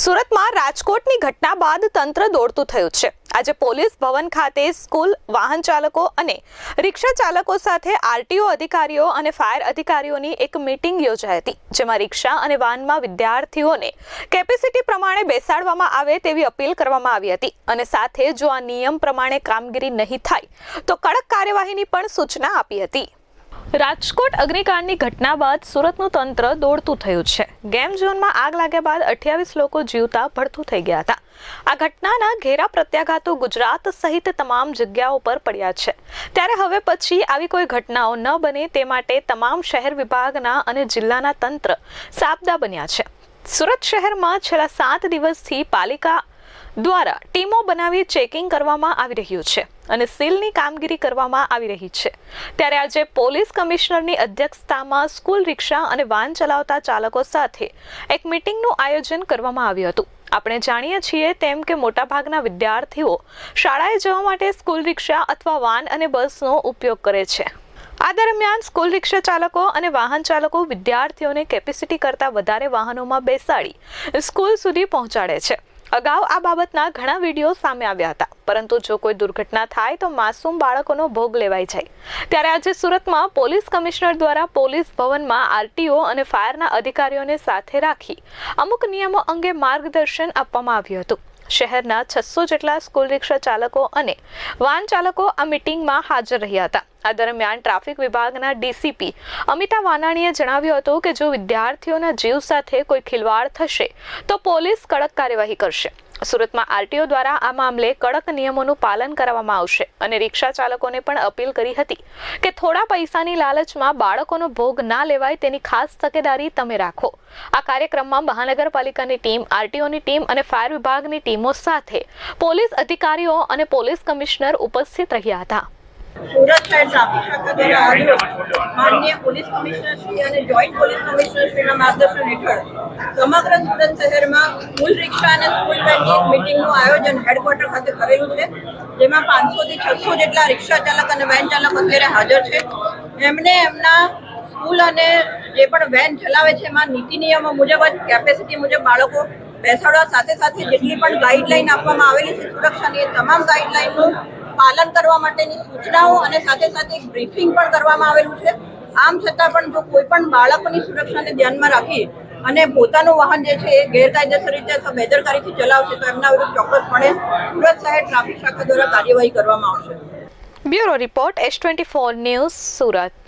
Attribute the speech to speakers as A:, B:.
A: સુરતમાં રાજકોટની ઘટના બાદ તંત્ર દોડતું થયું છે. આજે પોલીસ ભવન ખાતે સ્કૂલ, વાહન ચાલકો અને રિક્ષા ચાલકો સાથે આરટીઓ અધિકારીઓ અને ફાયર અધિકારીઓની એક મીટિંગ યોજાઈ હતી, જેમાં રિક્ષા અને વાહનમાં વિદ્યાર્થીઓને કેપેસિટી પ્રમાણે બેસાડવામાં આવે તેવી અપીલ કરવામાં આવી હતી અને સાથે જો આ નિયમ પ્રમાણે કામગીરી નહીં થાય, તો કડક કાર્યવાહીની પણ સૂચના આપી હતી. રાજકોટ અગ્નિકાંડની ઘટના બાદ સુરતનું તંત્ર દોડતું થયું છે. ગેમ ઝોનમાં આગ લાગ્યા બાદ અઠ્યાવીસ લોકો જીવતા ભડથું થઈ ગયા હતા. આ ઘટનાના ઘેરા પ્રત્યાઘાતો ગુજરાત સહિત તમામ જગ્યાઓ પર પડ્યા છે. ત્યારે હવે પછી આવી કોઈ ઘટનાઓ ન બને તે માટે તમામ શહેર વિભાગના અને જિલ્લાના તંત્ર સાબદા બન્યા છે. સુરત શહેરમાં છેલ્લા સાત દિવસથી પાલિકા દ્વારા ટીમો બનાવી ચેકિંગ કરવામાં આવી રહ્યું છે અને સીલની કામગીરી કરવામાં આવી રહી છે. ત્યારે આજે પોલીસ કમિશનરની અધ્યક્ષતામાં સ્કૂલ રિક્ષા અને વાહન ચલાવતા ચાલકો સાથે એક મિટિંગનું આયોજન કરવામાં આવ્યું હતું. આપણે જાણીએ છીએ તેમ કે મોટાભાગના વિદ્યાર્થીઓ શાળાએ જવા માટે સ્કૂલ રિક્ષા અથવા વાન અને બસનો ઉપયોગ કરે છે. આ દરમિયાન સ્કૂલ રિક્ષા ચાલકો અને વાહન ચાલકો વિદ્યાર્થીઓને કેપેસિટી કરતાં વધારે વાહનોમાં બેસાડી સ્કૂલ સુધી પહોંચાડે છે. અગાઉ આ બાબતના ઘણા વીડિયો સામે આવ્યા હતા. પરંતુ જો કોઈ દુર્ઘટના થાય તો માસૂમ બાળકોનો ભોગ લેવાઈ જાય ત્યારે આજે સુરતમાં પોલીસ કમિશનર દ્વારા પોલીસ ભવનમાં આરટીઓ અને ફાયરના અધિકારીઓને સાથે રાખી અમુક નિયમો અંગે માર્ગદર્શન આપવામાં આવ્યું હતું. શહેરના છસો જેટલા સ્કૂલ રિક્ષા ચાલકો અને વાહન ચાલકો આ મિટિંગમાં હાજર રહ્યા હતા. આ દરમિયાન ટ્રાફિક વિભાગના ડીસીપી અમિતા વાનાણીએ જણાવ્યું હતું કે જો વિદ્યાર્થીઓના જીવ સાથે કોઈ ખિલવાડ થશે, તો પોલીસ કડક કાર્યવાહી કરશે. સુરતમાં આરટીઓ દ્વારા આ મામલે કડક નિયમોનું પાલન કરવામાં આવશે અને રિક્ષા ચાલકોને પણ અપીલ કરી હતી કે થોડા પૈસાની લાલચમાં બાળકોનો ભોગ ના લેવાય તેની ખાસ તકેદારી તમે રાખો. આ કાર્યક્રમમાં મહાનગરપાલિકાની ટીમ, આરટીઓની ટીમ અને ફાયર વિભાગની ટીમો સાથે પોલીસ અધિકારીઓ અને પોલીસ કમિશનર ઉપસ્થિત રહ્યા હતા.
B: સુરત શહેર ટ્રાફિક શાખા દ્વારા માન્ય પોલીસ કમિશનર શ્રી અને જોઈન્ટ પોલીસ કમિશનર શ્રીના માર્ગદર્શન હેઠળ સમગ્ર સુરત શહેરમાં સ્કૂલ રિક્ષા અને સ્કૂલ વેનની મિટિંગનું આયોજન હેડક્વાર્ટર ખાતે કરેલું છે, જેમાં પાંચસો થી છસો જેટલા રિક્ષા ચાલક અને વેન ચાલક અત્યારે હાજર છે. એમને એમના સ્કૂલ અને જે પણ વેન ચલાવે છે, એમાં નીતિ નિયમો મુજબ જ કેપેસિટી મુજબ બાળકો બેસાડવા સાથે સાથે જેટલી પણ ગાઈડલાઈન આપવામાં આવેલી છે સુરક્ષાની એ તમામ ગાઈડલાઈનનું પાલન કરવા માટેની સૂચનાઓ અને સાથે સાથે એક બ્રીફિંગ પણ કરવામાં આવેલું છે. આમ છતાં પણ જો કોઈ પણ બાળકોની સુરક્ષાને ધ્યાનમાં રાખી અને પોતાનું વાહન જે છે એ ગેરકાયદેસર રીતે અથવા બેદરકારીથી ચલાવશે તો એમના વિરુદ્ધ ચોક્કસપણે સુરત શહેર ટ્રાફિક શાખા દ્વારા કાર્યવાહી કરવામાં આવશે.
A: Bureau report S twenty four news Surat.